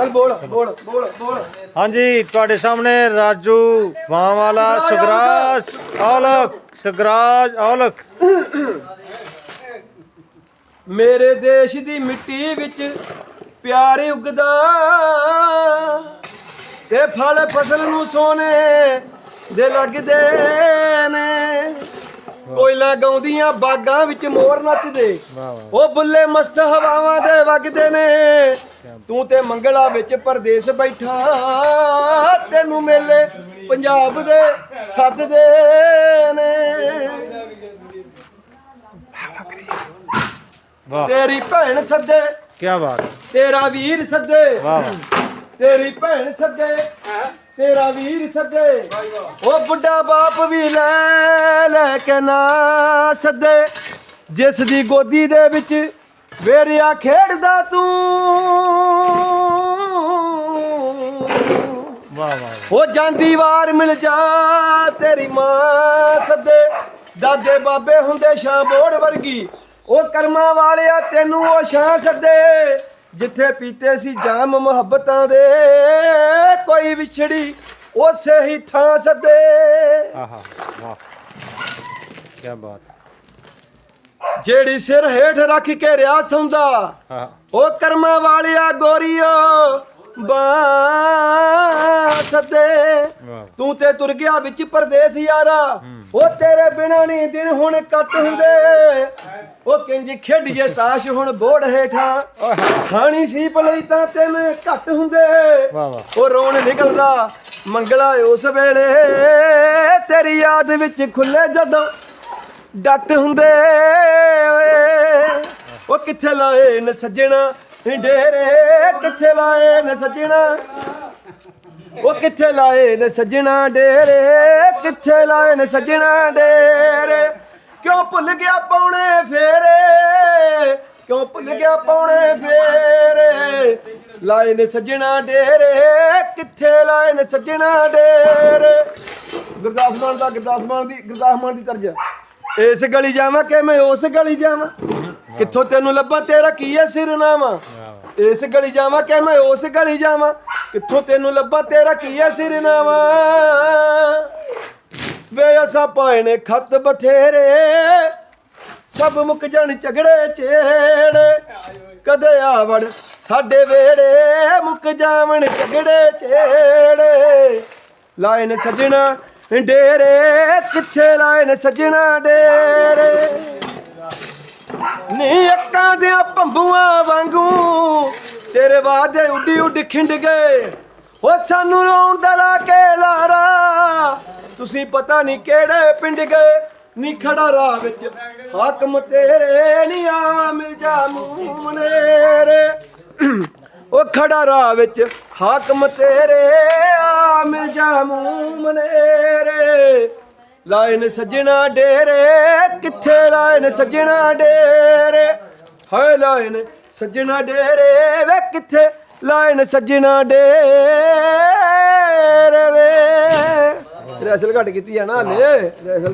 ਚੱਲ ਬੋਲ ਬੋਲ ਬੋਲ ਬੋਲ। ਹਾਂਜੀ ਤੁਹਾਡੇ ਸਾਹਮਣੇ ਰਾਜੂ ਵਾਂ ਵਾਲਾ ਸੁਗਰਾਜ ਔਲਖ ਸੁਗਰਾਜ ਔਲਖ। ਮੇਰੇ ਦੇਸ਼ ਦੀ ਮਿੱਟੀ ਵਿੱਚ ਪਿਆਰ ਉਗਦਾ। ਤੇ ਫਲ ਫਸਲ ਨੂੰ ਸੋਨੇ ਦੇ ਲੱਗਦੇ ਨੇ। ਕੋਇਲਾ ਗਾਉਂਦੀਆਂ ਬਾਗਾਂ ਵਿੱਚ ਮੋਰ ਨੱਚਦੇ। ਵਾਹ ਵਾਹ। ਉਹ ਬੁੱਲੇ ਮਸਤ ਹਵਾਵਾਂ ਦੇ ਵਗਦੇ ਨੇ। ਤੂੰ ਤੇ ਮੰਗਲਾ ਵਿੱਚ ਪਰਦੇਸ ਬੈਠਾ ਤੈਨੂੰ ਮੇਲੇ ਪੰਜਾਬ ਦੇ ਸੱਦਦੇ ਨੇ। ਵਾਹ। ਤੇਰੀ ਭੈਣ ਸੱਦੇ ਕੀ ਬਾਤ ਤੇਰਾ ਵੀਰ ਸੱਦੇ ਵਾਹ। ਤੇਰੀ ਭੈਣ ਸੱਦੇ ਤੇਰਾ ਵੀਰ ਸੱਦੇ। ਉਹ ਬੁੱਢਾ ਬਾਪ ਵੀ ਲੈ ਲੈ ਕੇ ਨਾ ਸੱਦੇ। ਜਿਸ ਦੀ ਗੋਦੀ ਦੇ ਵਿੱਚ ਵੇਰਿਆ ਖੇਡਦਾ ਤੂੰ। ਵਾਹ ਵਾਹ ਉਹ ਜਾਂਦੀ ਵਾਰ ਮਿਲ ਜਾ ਤੇਰੀ ਮਾਂ ਸੱਦੇ। ਦਾਦੇ ਬਾਬੇ ਹੁੰਦੇ ਸ਼ਾਂ ਬੋੜ ਵਰਗੀ। ਉਹ ਕਰਮਾਂ ਵਾਲਿਆ ਤੈਨੂੰ ਉਹ ਸ਼ਾਂ ਸੱਦੇ। ਜਿੱਥੇ ਪੀਤੇ ਸੀ ਜਾਮ ਮੁਹੱਬਤਾਂ ਦੇ ਕੋਈ ਵਿਛੜੀ ਉਸੇ ਹੀ ਥਾਂ ਸੱਦੇ। ਆਹਾ ਵਾਹ। ਕੀ ਬਾਤ। ਜਿਹੜੀ ਸਿਰ ਹੇਠ ਰੱਖ ਕੇ ਰਿਆ ਸੌਂਦਾ ਉਹ ਕਰਮਾਂ ਵਾਲਿਆ ਗੋਰੀਓ ਬਾ ਸੱਦੇ ਵਾਹ। ਤੂੰ ਤੇ ਤੁਰ ਗਿਆ ਵਿੱਚ ਪਰਦੇਸ ਯਾਰਾ ਉਹ ਤੇਰੇ ਬਿਨਾ ਨਹੀਂ ਦਿਨ ਹੁਣ ਕੱਟ ਹੁੰਦੇ। ਉਹ ਕਿੰਜ ਖੇਡੀਏ ਤਾਸ਼ ਹੁਣ ਬੋੜ ਹੇਠਾਂ। ਖਾਣੀ ਸੀ ਭਲਈ ਤਾਂ ਤਿੰਨ ਘੱਟ ਹੁੰਦੇ। ਉਹ ਰੋਣ ਨਿਕਲਦਾ ਮੰਗਲਾ ਉਸ ਵੇਲੇ। ਤੇਰੀ ਯਾਦ ਵਿੱਚ ਖੁੱਲੇ ਜਦੋਂ ਡੱਟ ਹੁੰਦੇ ਓਏ। ਉਹ ਕਿੱਥੇ ਲਾਏ ਨ ਸੱਜਣਾ? ਡੇਰੇ ਕਿੱਥੇ ਲਾਏ ਨ ਸੱਜਣਾ? ਉਹ ਕਿੱਥੇ ਲਾਏ ਨੇ ਸੱਜਣਾ? ਡੇਰੇ ਕਿੱਥੇ ਲਾਏ ਨੇ ਸੱਜਣਾ? ਡੇਰੇ। ਕਿਉਂ ਭੁੱਲ ਗਿਆ ਪਾਉਣੇ ਫੇਰੇ? ਕਿਉਂ ਭੁੱਲ ਗਿਆ ਪਾਉਣੇ ਫੇਰੇ? ਲਾਏ ਨੇ ਸੱਜਣਾ ਡੇਰੇ, ਕਿੱਥੇ ਲਾਏ ਨੇ ਸੱਜਣਾ ਡੇਰੇ? ਗੁਰਦਾਸ ਮਾਨ ਦਾ, ਗੁਰਦਾਸ ਮਾਨ ਦੀ, ਗੁਰਦਾਸ ਮਾਨ ਦੀ ਤਰਜ। ਇਸ ਗਲੀ ਜਾਵਾਂ ਕਿ ਮੈਂ ਉਸ ਗਲੀ ਜਾਵਾਂ? ਕਿੱਥੋਂ ਤੈਨੂੰ ਲੱਭਾਂ ਤੇਰਾ ਕੀ ਹੈ ਸਿਰਨਾਮਾ ਇਸ ਗਲੀ ਜਾਵਾਂ ਕਿ ਮੈਂ ਉਸ ਗਲੀ ਜਾਵਾਂ? ਕਿੱਥੋਂ ਤੈਨੂੰ ਲੱਭਾਂ ਤੇਰਾ ਕੀ ਹੈ ਸਿਰਨਾਮਾ ਵੇ ਅਸਾਂ ਪਾਏ ਨੇ ਖੱਤ ਬਥੇਰੇ, ਸਭ ਮੁੱਕ ਜਾਣ ਝਗੜੇ ਚੇੜੇ। ਕਦੇ ਆਵੜ ਸਾਡੇ ਵੇੜੇ ਮੁੱਕ ਜਾਵਣ ਝਗੜੇ ਚੇੜੇ। ਲਾਏ ਨੇ ਡੇਰੇ ਕਿੱਥੇ ਲਾਏ ਨੇ ਸੱਜਣਾ ਡੇਰੇ? ਨੀ ਅੱਕਾਂ ਦੇ ਭੰਬੂਆਂ ਵਾਂਗੂ ਤੇਰੇ ਵਾਦੇ ਉੱਡੀ ਉੱਡੀ ਖਿੰਡ ਗਏ। ਉਹ ਸਾਨੂੰ ਰੋਣ ਦਾ ਲਾ ਕੇ ਲਾਰਾ, ਤੁਸੀਂ ਪਤਾ ਨਹੀਂ ਕਿਹੜੇ ਪਿੰਡ ਗਏ। ਨੀ ਖੜਾ ਰਾਹ ਵਿੱਚ ਹਾਕਮ ਤੇਰੇ ਨੀ ਆ, ਮਿਲ ਜਾ ਮੂਮਨੇਰੇ ਉਹ ਖੜਾ ਰਾਹ ਵਿੱਚ ਹਾਕਮ ਤੇਰੇ ਮਿਲ ਜਾ ਮੂਮਨੇਰੇ ਲਾਏ ਨੇ ਸੱਜਣਾ ਡੇਰੇ, ਕਿੱਥੇ ਲਾਏ ਨੇ ਸੱਜਣਾ ਡੇਰੇ? ਹਾਏ ਲਾਏ ਨੇ ਸੱਜਣਾ ਡੇਰੇ ਵੇ, ਕਿੱਥੇ ਲਾਏ ਨੇ ਸੱਜਣਾ ਡੇਰੇ ਵੇ? ਰੈਸਲ ਘਟ ਕੀਤੀ ਆ ਨਾ ਹਲੇ। ਰੈਸਲ